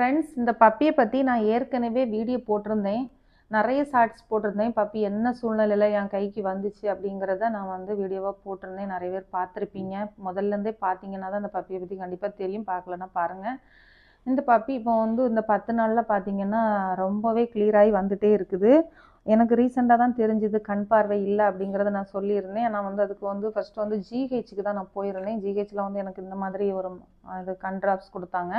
Friends இந்த பப்பியை பற்றி நான் ஏற்கனவே வீடியோ போட்டிருந்தேன். நிறைய ஷார்ட்ஸ் போட்டிருந்தேன். பப்பி என்ன சூழ்நிலையில் என் கைக்கு வந்துச்சு அப்படிங்கிறத நான் வந்து வீடியோவாக போட்டிருந்தேன். நிறைய பேர் பார்த்துருப்பீங்க. முதல்லேருந்தே பார்த்தீங்கன்னா தான் அந்த பப்பியை பற்றி கண்டிப்பாக தெரியும். பார்க்கலன்னா பாருங்கள் இந்த பப்பி இப்போ வந்து இந்த பத்து நாளில் பார்த்தீங்கன்னா ரொம்பவே கிளியராகி வந்துகிட்டே இருக்குது. எனக்கு ரீசெண்டாக தான் தெரிஞ்சுது கண் பார்வை இல்லை அப்படிங்கிறத நான் சொல்லியிருந்தேன். நான் வந்து அதுக்கு வந்து ஃபஸ்ட்டு வந்து ஜிஹெச்சுக்கு தான் நான் போயிருந்தேன். ஜிஹெச்சில் வந்து எனக்கு இந்த மாதிரி ஒரு அது கண் ட்ராப்ஸ் கொடுத்தாங்க.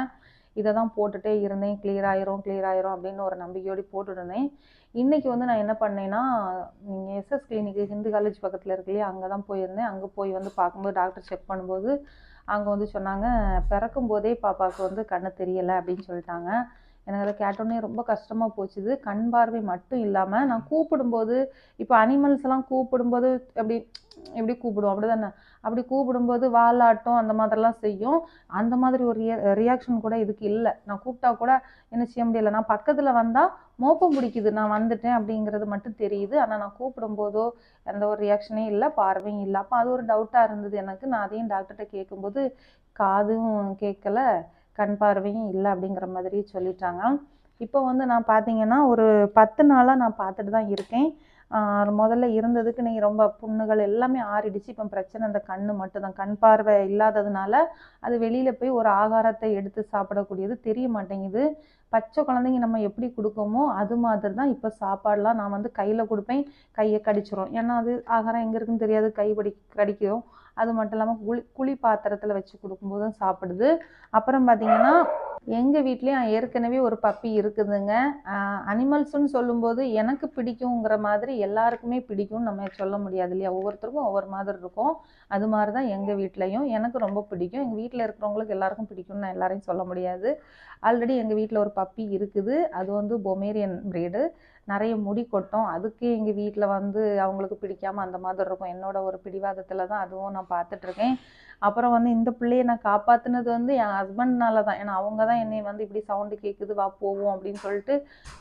இதை தான் போட்டுகிட்டே இருந்தேன். கிளியர் ஆயிரும் கிளியர் ஆயிரும் அப்படின்னு ஒரு நம்பிக்கையோடு போட்டுருந்தேன் இன்றைக்கி வந்து நான் என்ன பண்ணேன்னா நீங்கள் எஸ்எஸ் கிளினிக்கு ஹிந்து காலேஜ் பக்கத்தில் இருக்கு இல்லையா அங்கே தான் போயிருந்தேன். அங்கே போய் வந்து பார்க்கும்போது டாக்டர் செக் பண்ணும்போது அங்கே வந்து சொன்னாங்க பிறக்கும் போதே பாப்பாவுக்கு வந்து கண்ணு தெரியலை அப்படின்னு சொல்லிட்டாங்க. எனக்கு அதை கேட்டோன்னே ரொம்ப கஷ்டமாக போச்சுது. கண் பார்வை மட்டும் இல்லாமல் நான் கூப்பிடும்போது இப்போ அனிமல்ஸ் எல்லாம் கூப்பிடும்போது எப்படி எப்படி கூப்பிடுவோம்? அப்படி தானே அப்படி கூப்பிடும்போது வாலாட்டம் அந்த மாதிரிலாம் செய்யும். அந்த மாதிரி ஒரு ரியாக்ஷன் கூட இதுக்கு இல்லை. நான் கூப்பிட்டா கூட என்ன செய்ய முடியல. நான் பக்கத்தில் வந்தால் மோப்பம் பிடிக்குது. நான் வந்துட்டேன் அப்படிங்கிறது மட்டும் தெரியுது. ஆனால் நான் கூப்பிடும்போதோ எந்த ஒரு ரியாக்ஷனே இல்லை. பார்வையும் இல்லை. அப்போ அது ஒரு டவுட்டாக இருந்தது எனக்கு. நான் அதையும் டாக்டர்கிட்ட கேட்கும்போது காதும் கேட்கல. கண் பார்வையும் இல்லை அப்படிங்கிற மாதிரி சொல்லிட்டாங்க. இப்போ வந்து நான் பார்த்தீங்கன்னா ஒரு பத்து நாளாக நான் பார்த்துட்டு தான் இருக்கேன். முதல்ல இருந்ததுக்கு நீ ரொம்ப புண்ணுகள் எல்லாமே ஆறிடுச்சு. இப்போ பிரச்சனை அந்த கண் மட்டும்தான். கண் பார்வை இல்லாததுனால அது வெளியில் போய் ஒரு ஆகாரத்தை எடுத்து சாப்பிடக்கூடியது தெரிய மாட்டேங்குது. பச்சை குழந்தைங்க நம்ம எப்படி கொடுக்கோமோ அது மாதிரி தான் இப்போ சாப்பாடெலாம் நான் வந்து கையில் கொடுப்பேன். கையை கடிச்சிரும். ஏன்னா அது ஆகாரம் எங்கே இருக்குன்னு தெரியாது. கை படி கடிக்கும். அது மட்டும் இல்லாமல் குளி குழி பாத்திரத்தில் வச்சு கொடுக்கும்போதும் சாப்பிடுது. அப்புறம் பார்த்திங்கன்னா எங்கள் வீட்லேயும் ஏற்கனவே ஒரு பப்பி இருக்குதுங்க. அனிமல்ஸ்னு சொல்லும்போது எனக்கு பிடிக்குங்கிற மாதிரி எல்லாருக்குமே பிடிக்கும்னு நம்ம சொல்ல முடியாது இல்லையா? ஒவ்வொருத்தருக்கும் ஒவ்வொரு மாதிரி இருக்கும். அது மாதிரி தான் எங்கள் வீட்லேயும். எனக்கு ரொம்ப பிடிக்கும். எங்கள் வீட்டில் இருக்கிறவங்களுக்கு எல்லாருக்கும் பிடிக்கும்னு நான் எல்லாரையும் சொல்ல முடியாது. ஆல்ரெடி எங்கள் வீட்டில் ஒரு பப்பி இருக்குது. அது வந்து பொமேரியன் ப்ரீடு நிறைய முடி கொட்டும். அதுக்கு எங்கள் வீட்டில் வந்து அவங்களுக்கு பிடிக்காமல் அந்த மாதிரி இருக்கும். என்னோட ஒரு பிடிவாதத்தில் தான் அதுவும் நான் பார்த்துட்ருக்கேன். அப்புறம் வந்து இந்த பிள்ளையை நான் காப்பாற்றினது வந்து என் ஹஸ்பண்ட்னால தான். ஏன்னா அவங்க தான் என்னை வந்து இப்படி சவுண்டு கேட்குது வா போவோம் அப்படின்னு சொல்லிட்டு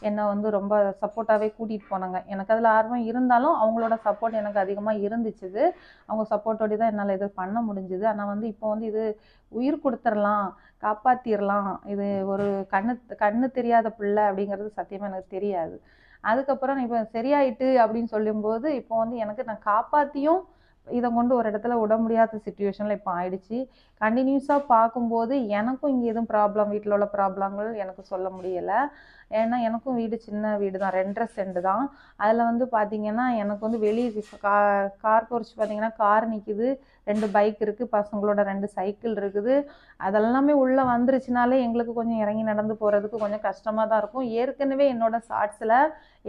என்னை வந்து ரொம்ப சப்போர்ட்டாகவே கூட்டிகிட்டு போனாங்க. எனக்கு அதில் ஆர்வம் இருந்தாலும் அவங்களோட சப்போர்ட் எனக்கு அதிகமாக இருந்துச்சுது. அவங்க சப்போர்ட்டோடய தான் என்னால் இதை பண்ண முடிஞ்சுது. ஆனால் வந்து இப்போ வந்து இது உயிர் கொடுத்துடலாம் காப்பாற்றிடலாம் இது ஒரு கண்ணு கண்ணு தெரியாத பிள்ளை அப்படிங்கிறது சத்தியமாக எனக்கு தெரியாது. அதுக்கப்புறம் இப்போ சரியாயிட்டு அப்படின்னு சொல்லும்போது இப்போ வந்து எனக்கு நான் காப்பாற்றியும் இதை கொண்டு ஒரு இடத்துல விட முடியாத சுச்சுவேஷனில் இப்போ ஆயிடுச்சு. கண்டினியூஸாக பார்க்கும்போது எனக்கும் இங்கே எதுவும் ப்ராப்ளம் வீட்டில் உள்ள ப்ராப்ளங்கள் எனக்கு சொல்ல முடியலை. ஏன்னா எனக்கும் வீடு சின்ன வீடு தான் ரெண்டரை செண்டு தான் அதில் வந்து பார்த்திங்கன்னா எனக்கு வந்து வெளியே கா கார் பொறிச்சு பார்த்திங்கன்னா கார் நிற்கிது ரெண்டு பைக் இருக்குது பசங்களோட ரெண்டு சைக்கிள் இருக்குது. அதெல்லாமே உள்ளே வந்துருச்சுனாலே எங்களுக்கு கொஞ்சம் இறங்கி நடந்து போகிறதுக்கு கொஞ்சம் கஷ்டமாக தான் இருக்கும். ஏற்கனவே என்னோடய ஷார்ட்ஸில்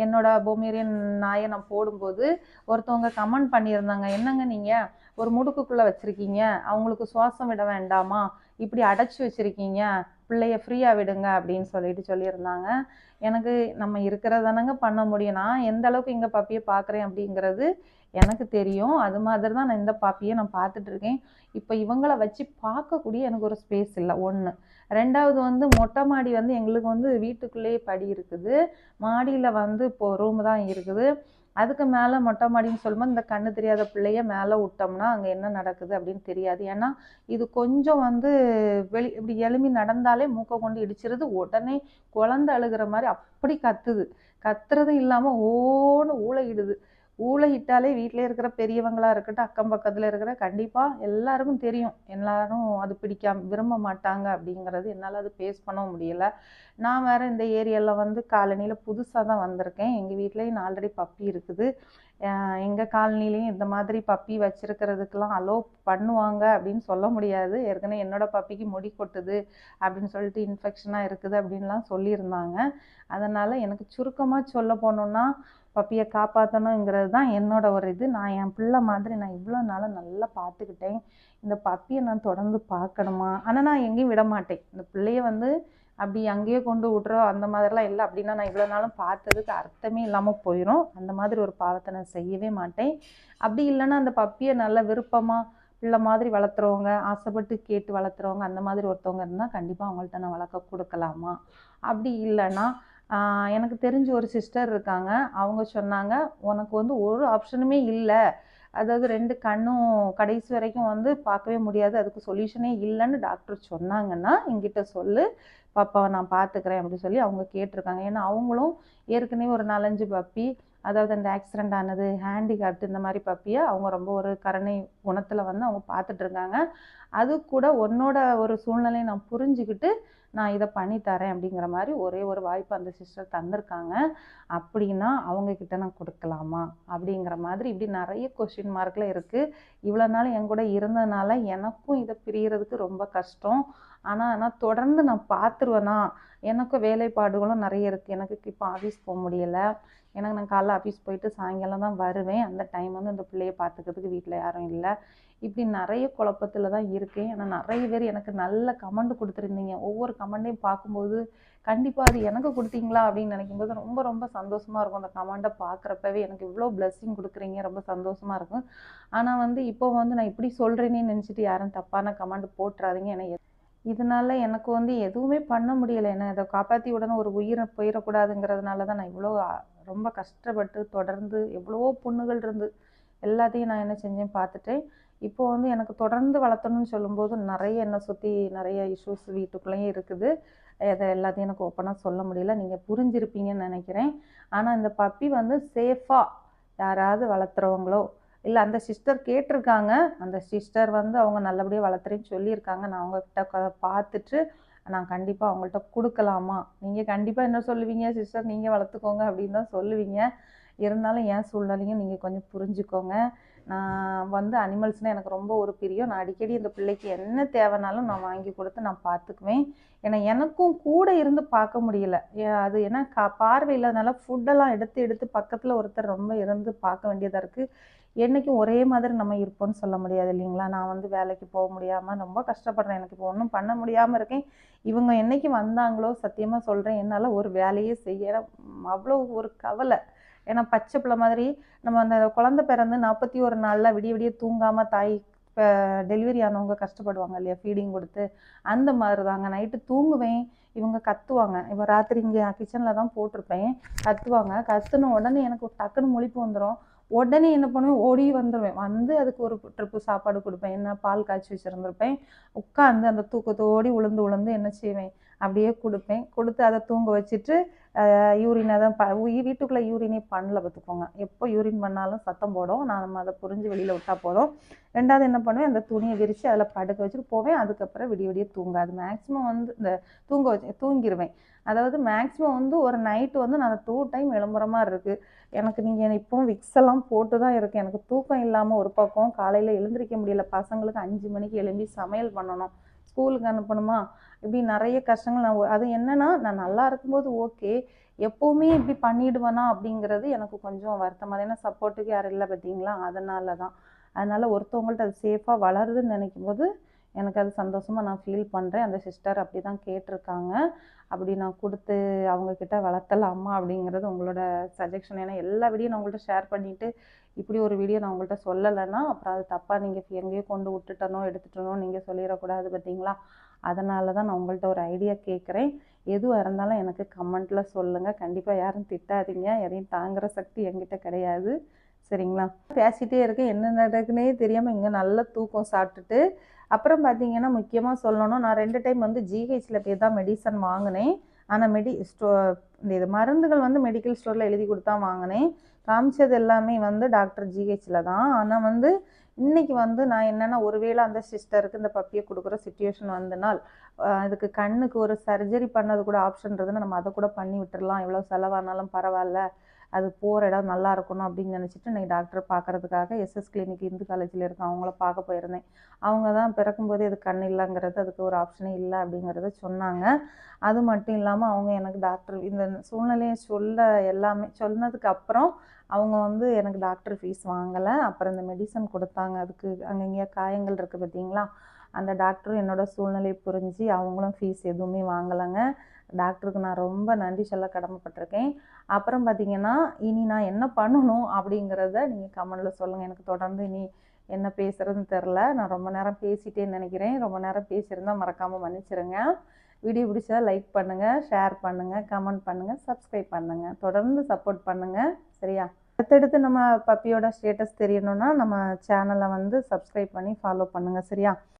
என்னோட பொமேரியன் நாயை நான் போடும்போது ஒருத்தவங்க கமெண்ட் பண்ணியிருந்தாங்க. என்னங்க நீங்கள் ஒரு முடுக்குக்குள்ளே வச்சுருக்கீங்க. அவங்களுக்கு சுவாசம் விட வேண்டாமா? இப்படி அடைச்சி வச்சுருக்கீங்க. பிள்ளைய ஃப்ரீயாக விடுங்க அப்படின்னு சொல்லிட்டு சொல்லியிருந்தாங்க. எனக்கு நம்ம இருக்கிறதானங்க பண்ண முடியும். நான் எந்த அளவுக்கு எங்கள் பப்பியை பார்க்குறேன் அப்படிங்கிறது எனக்கு தெரியும். அது மாதிரி தான் நான் இந்த பாப்பியை நான் பார்த்துட்ருக்கேன் இப்போ இவங்கள வச்சு பார்க்கக்கூடிய எனக்கு ஒரு ஸ்பேஸ் இல்லை. ஒன்று ரெண்டாவது வந்து மொட்டை மாடி வந்து எங்களுக்கு வந்து வீட்டுக்குள்ளேயே படி இருக்குது. மாடியில் வந்து இப்போது ரூம் தான் இருக்குது. அதுக்கு மேலே மொட்டை மாடின்னு சொல்லும்போது இந்த கண்ணு தெரியாத பிள்ளைய மேலே விட்டோம்னா அங்கே என்ன நடக்குது அப்படின்னு தெரியாது. ஏன்னா இது கொஞ்சம் வந்து வெளி இப்படி எலும்பி நடந்தாலே மூக்கை கொண்டு இடிச்சிருது. உடனே குழந்தை அழுகிற மாதிரி அப்படி கத்துது. கத்துறதும் இல்லாமல் ஓன்னு ஊழையிடுது ஊழையிட்டாலே வீட்டிலே இருக்கிற பெரியவங்களாக இருக்கட்டும் அக்கம் பக்கத்தில் இருக்கிற கண்டிப்பாக எல்லாருக்கும் தெரியும். எல்லாரும் அது பிடிக்காம விரும்ப மாட்டாங்க அப்படிங்கிறது என்னால் அது ஃபேஸ் பண்ண முடியலை. நான் வேறு இந்த ஏரியாவில் வந்து காலனியில் புதுசாக தான் வந்திருக்கேன். எங்கள் வீட்லேயும் ஆல்ரெடி பப்பி இருக்குது. எங்கள் காலனிலையும் இந்த மாதிரி பப்பி வச்சுருக்கிறதுக்கெலாம் அலோ பண்ணுவாங்க அப்படின்னு சொல்ல முடியாது. ஏற்கனவே என்னோடய பப்பிக்கு முடி கொட்டுது அப்படின்னு சொல்லிட்டு இன்ஃபெக்ஷனாக இருக்குது அப்படின்லாம் சொல்லியிருந்தாங்க. அதனால் எனக்கு சுருக்கமாக சொல்ல போனோன்னா பப்பியை காப்பாற்றணுங்கிறது தான் என்னோட ஒரு இது. நான் என் பிள்ளை மாதிரி நான் இவ்வளோ நாளும் நல்லா பார்த்துக்கிட்டேன் இந்த பப்பியை நான் தொடர்ந்து பார்க்கணுமா ஆனால் நான் எங்கேயும் விட மாட்டேன். இந்த பிள்ளைய வந்து அப்படி அங்கேயே கொண்டு விட்றோம் அந்த மாதிரிலாம் இல்லை. அப்படின்னா நான் இவ்வளோ நாளும் பார்த்ததுக்கு அர்த்தமே இல்லாமல் போயிடும் அந்த மாதிரி ஒரு பாவத்தை நான் செய்யவே மாட்டேன். அப்படி இல்லைன்னா அந்த பப்பியை நல்ல விருப்பமாக பிள்ளை மாதிரி வளர்த்துறவங்க ஆசைப்பட்டு கேட்டு வளர்த்துறவங்க அந்த மாதிரி ஒருத்தவங்க இருந்தால் கண்டிப்பாக அவங்கள்ட்ட நான் வளர்க்க கொடுக்கலாமா? அப்படி இல்லைன்னா எனக்கு தெரிஞ்ச ஒரு சிஸ்டர் இருக்காங்க. அவங்க சொன்னாங்க உனக்கு வந்து ஒரு ஆப்ஷனுமே இல்லை. அதாவது ரெண்டு கண்ணும் கடைசி வரைக்கும் வந்து பார்க்கவே முடியாது. அதுக்கு சொல்யூஷனே இல்லைன்னு டாக்டர் சொன்னாங்கன்னா என்கிட்ட சொல்லு. பாப்பாவை நான் பார்த்துக்கிறேன் அப்படின்னு சொல்லி அவங்க கேட்டிருக்காங்க. ஏன்னா அவங்களும் ஏற்கனவே ஒரு நாலஞ்சு பப்பி அதாவது அந்த ஆக்சிடெண்ட் ஆனது ஹேண்டிகேப்ட் இந்த மாதிரி பப்பியை அவங்க ரொம்ப ஒரு கருணை குணத்தில் வந்து அவங்க பார்த்துட்ருக்காங்க அது கூட உன்னோட ஒரு சூழ்நிலையை நான் புரிஞ்சுக்கிட்டு நான் இதை பண்ணி தரேன் அப்படிங்கிற மாதிரி ஒரே ஒரு வாய்ப்பு அந்த சிஸ்டர் தந்திருக்காங்க. அப்படின்னா அவங்கக்கிட்ட நான் கொடுக்கலாமா அப்படிங்கிற மாதிரி இப்படி நிறைய கொஷின் மார்க்கில் இருக்குது இவ்வளோ நாள் என் கூட இருந்ததுனால எனக்கும் இதை பிரியறதுக்கு ரொம்ப கஷ்டம். ஆனால் நான் தொடர்ந்து நான் பார்த்துருவேனா எனக்கும் வேலைப்பாடுகளும் நிறைய இருக்குது எனக்கு இப்போ ஆஃபீஸ் போக முடியலை. எனக்கு நான் காலைல ஆஃபீஸ் போயிட்டு சாயங்காலம் தான் வருவேன். அந்த டைம் வந்து அந்த பிள்ளையை பார்த்துக்கிறதுக்கு வீட்டில் யாரும் இல்லை. இப்படி நிறைய குழப்பத்தில் தான் இருக்கேன். ஆனால் நிறைய பேர் எனக்கு நல்ல கமெண்ட் கொடுத்துருந்தீங்க. ஒவ்வொரு கமெண்ட்டையும் பார்க்கும்போது கண்டிப்பாக அது எனக்கு கொடுத்தீங்களா? அப்படின்னு நினைக்கும்போது ரொம்ப ரொம்ப சந்தோஷமாக இருக்கும். அந்த கமெண்ட்டை பார்க்குறப்பவே எனக்கு இவ்வளோ பிளஸ்ஸிங் கொடுக்குறீங்க. ரொம்ப சந்தோஷமாக இருக்கும். ஆனால் வந்து இப்போ வந்து நான் இப்படி சொல்கிறேனே நினச்சிட்டு யாரும் தப்பான கமெண்ட் போட்டுறாதீங்க. ஏன்னா இதனால எனக்கு வந்து எதுவுமே பண்ண முடியலை. என்ன இதை காப்பாற்றி உடனே ஒரு உயிரை போயிடக்கூடாதுங்கிறதுனால தான் நான் இவ்வளோ ரொம்ப கஷ்டப்பட்டு தொடர்ந்து எவ்வளவோ புண்ணுகள் இருந்து எல்லாத்தையும் நான் என்ன செஞ்சேன் பார்த்துட்டேன் இப்போ வந்து எனக்கு தொடர்ந்து வளர்த்தணும்னு சொல்லும்போது நிறைய என்னை சுற்றி நிறைய இஷ்யூஸ் வீட்டுக்குள்ளேயும் இருக்குது. அதை எல்லாத்தையும் எனக்கு ஓப்பனாக சொல்ல முடியல. நீங்கள் புரிஞ்சிருப்பீங்கன்னு நினைக்கிறேன். ஆனால் இந்த பப்பி வந்து சேஃபாக யாராவது வளர்த்துறவங்களோ இல்லை அந்த சிஸ்டர் கேட்டிருக்காங்க. அந்த சிஸ்டர் வந்து அவங்க நல்லபடியாக வளர்த்துறேன்னு சொல்லியிருக்காங்க. நான் அவங்கக்கிட்ட பார்த்துட்டு நான் கண்டிப்பாக அவங்கள்ட்ட கொடுக்கலாமா? நீங்கள் கண்டிப்பாக என்ன சொல்லுவீங்க? சிஸ்டர் நீங்கள் வளர்த்துக்கோங்க அப்படின்னு தான் சொல்லுவீங்க. இருந்தாலும் என் சூழ்நிலையும் நீங்கள் கொஞ்சம் புரிஞ்சுக்கோங்க. நான் வந்து அனிமல்ஸ்னால் எனக்கு ரொம்ப ஒரு பிரியம். நான் அடிக்கடி இந்த பிள்ளைக்கு என்ன தேவைனாலும் நான் வாங்கி கொடுத்து நான் பார்த்துக்குவேன். ஏன்னா எனக்கும் கூட இருந்து பார்க்க முடியல. அது ஏன்னா கா பார்வை இல்லாதனால ஃபுட்டெல்லாம் எடுத்து எடுத்து பக்கத்தில் ஒருத்தர் ரொம்ப இருந்து பார்க்க வேண்டியதாக இருக்குது என்றைக்கும் ஒரே மாதிரி நம்ம இருப்போம்னு சொல்ல முடியாது இல்லைங்களா? நான் வந்து வேலைக்கு போக முடியாமல் ரொம்ப கஷ்டப்படுறேன். எனக்கு இப்போ ஒன்றும் பண்ண முடியாமல் இருக்கேன். இவங்க என்றைக்கு வந்தாங்களோ சத்தியமாக சொல்கிறேன் என்னால் ஒரு வேலையே செய்ய அவ்வளோ ஒரு கவலை. ஏன்னா பச்சை பிள்ளை மாதிரி நம்ம அந்த குழந்தை பிறந்து நாற்பத்தி ஒரு நாளில் விடிய விடிய தூங்காமல் தாய் இப்போ டெலிவரி ஆனவங்க கஷ்டப்படுவாங்க இல்லையா? ஃபீடிங் கொடுத்து. அந்த மாதிரி தாங்க நைட்டு தூங்குவேன். இவங்க கத்துவாங்க. இப்போ ராத்திரி இங்கே கிச்சனில் தான் போட்டிருப்பேன். கத்துவாங்க. கத்துன உடனே எனக்கு டக்குன்னு முழிப்பு வந்துடும் உடனே என்ன பண்ணுவேன்? ஓடி வந்துடுவேன் வந்து அதுக்கு ஒரு ட்ரிப்பு சாப்பாடு கொடுப்பேன். என்ன? பால் காய்ச்சி வச்சுருந்துருப்பேன். உட்காந்து அந்த தூக்கத்தோடி உளுந்து உளுந்து என்ன செய்வேன்? அப்படியே கொடுப்பேன். கொடுத்து அதை தூங்க வச்சுட்டு யூரினை தான் ப வீட்டுக்குள்ளே யூரினே பண்ணல பார்த்துக்கோங்க எப்போ யூரின் பண்ணாலும் சத்தம் போடும். நான் நம்ம அதை புரிஞ்சு வெளியில் விட்டால் போதும். ரெண்டாவது என்ன பண்ணுவேன்? அந்த துணியை விரித்து அதில் படுக்க வச்சுட்டு போவேன். அதுக்கப்புறம் விடிய விடிய தூங்காது. மேக்ஸிமம் வந்து இந்த தூங்க வச்சு தூங்கிடுவேன் அதாவது மேக்ஸிமம் வந்து ஒரு நைட்டு வந்து நான் டூ டைம் விளம்பரமாக மாதிரி இருக்குது எனக்கு நீங்கள் இப்போவும் விக்ஸ் எல்லாம் போட்டு தான் இருக்குது எனக்கு தூக்கம் இல்லாமல் ஒரு பக்கம் காலையில் எழுந்திரிக்க முடியல. பசங்களுக்கு அஞ்சு மணிக்கு எழும்பி சமையல் பண்ணணும். ஸ்கூலுக்கு அனுப்பணுமா? இப்படி நிறைய கஷ்டங்கள் நான் அது என்னன்னா நான் நல்லா இருக்கும்போது ஓகே. எப்போவுமே இப்படி பண்ணிடுவேனா அப்படிங்கிறது எனக்கு கொஞ்சம் வருத்தமாக ஏன்னா சப்போர்ட்டுக்கு யாரும் இல்லை பார்த்தீங்களா? அதனால தான். அதனால் ஒருத்தவங்கள்ட்ட அது சேஃபாக வளருதுன்னு நினைக்கும் போது எனக்கு அது சந்தோஷமாக நான் ஃபீல் பண்ணுறேன் அந்த சிஸ்டர் அப்படி தான் கேட்டிருக்காங்க. அப்படி நான் கொடுத்து அவங்கக்கிட்ட வளர்த்தலாமா அப்படிங்கிறது உங்களோட சஜெக்ஷன் ஏன்னா எல்லா வீடியோ நான் உங்கள்கிட்ட ஷேர் பண்ணிவிட்டு இப்படி ஒரு வீடியோ நான் உங்கள்கிட்ட சொல்லலைன்னா அப்புறம் அது தப்பாக நீங்கள் எங்கேயோ கொண்டு விட்டுட்டனோ எடுத்துட்டனோ நீங்கள் சொல்லிடக்கூடாது பார்த்தீங்களா? அதனால தான் நான் உங்கள்கிட்ட ஒரு ஐடியா கேட்குறேன். எதுவாக இருந்தாலும் எனக்கு கமெண்ட்டில் சொல்லுங்கள் கண்டிப்பாக யாரும் திட்டாதீங்க. எதையும் தாங்குகிற சக்தி என்கிட்ட கிடையாது. சரிங்களா? பேசிகிட்டே இருக்கேன். என்ன நடக்குன்னே தெரியாமல் இங்கே நல்ல தூக்கம் சாப்பிட்டுட்டு அப்புறம் பார்த்தீங்கன்னா முக்கியமாக சொல்லணும் நான் ரெண்டு டைம் வந்து ஜிஹெச்சில் போய் தான் மெடிசன் வாங்கினேன். ஆனால் மெடி ஸ்டோ இந்த இது மருந்துகள் வந்து மெடிக்கல் ஸ்டோரில் எழுதி கொடுத்தா வாங்கினேன். காமிச்சது எல்லாமே வந்து டாக்டர் ஜிஹெச்சில் தான். ஆனால் வந்து இன்றைக்கி வந்து நான் என்னென்னா ஒருவேளை அந்த சிஸ்டருக்கு இந்த பப்பியை கொடுக்குற சுச்சுவேஷன் வந்தனால் இதுக்கு கண்ணுக்கு ஒரு சர்ஜரி பண்ணது கூட ஆப்ஷன் இருந்ததுன்னா நம்ம அதை கூட பண்ணி விட்டுடலாம் எவ்வளோ செலவானாலும் பரவாயில்ல. அது போகிற இடம் நல்லா இருக்கணும் அப்படின்னு நினச்சிட்டு இன்றைக்கி டாக்டர் பார்க்குறதுக்காக எஸ்எஸ் கிளினிக் இந்து காலேஜில் இருக்க அவங்கள பார்க்க போயிருந்தேன். அவங்க தான் பிறக்கும்போதே அது கண் இல்லைங்கிறது அதுக்கு ஒரு ஆப்ஷனே இல்லை அப்படிங்கிறத சொன்னாங்க. அது மட்டும் இல்லாமல் அவங்க எனக்கு டாக்டர் இந்த சூழ்நிலையை சொல்ல எல்லாமே சொன்னதுக்கு அப்புறம் அவங்க வந்து எனக்கு டாக்டர் ஃபீஸ் வாங்கலை. அப்புறம் இந்த மெடிசன் கொடுத்தாங்க. அதுக்கு அங்கங்கே காயங்கள் இருக்குது பார்த்தீங்களா? அந்த டாக்டரும் என்னோடய சூழ்நிலையை புரிஞ்சு அவங்களும் ஃபீஸ் எதுவுமே வாங்கலைங்க. டாக்டருக்கு நான் ரொம்ப நன்றி சொல்ல கடமைப்பட்டிருக்கேன். அப்புறம் பார்த்தீங்கன்னா இனி நான் என்ன பண்ணணும் அப்படிங்கிறத நீங்கள் கமெண்டில் சொல்லுங்கள் எனக்கு தொடர்ந்து இனி என்ன பேசுகிறதுன்னு தெரில நான் ரொம்ப நேரம் பேசிட்டேன்னு நினைக்கிறேன். ரொம்ப நேரம் பேசியிருந்தால் மறக்காமல் மன்னிச்சிருங்க. வீடியோ பிடிச்சா லைக் பண்ணுங்கள் ஷேர் பண்ணுங்கள் கமெண்ட் பண்ணுங்கள் சப்ஸ்கிரைப் பண்ணுங்கள் தொடர்ந்து சப்போர்ட் பண்ணுங்கள் சரியா? அடுத்தடுத்து நம்ம பப்பியோட ஸ்டேட்டஸ் தெரியணும்னா நம்ம சேனலை வந்து சப்ஸ்கிரைப் பண்ணி ஃபாலோ பண்ணுங்கள் சரியா?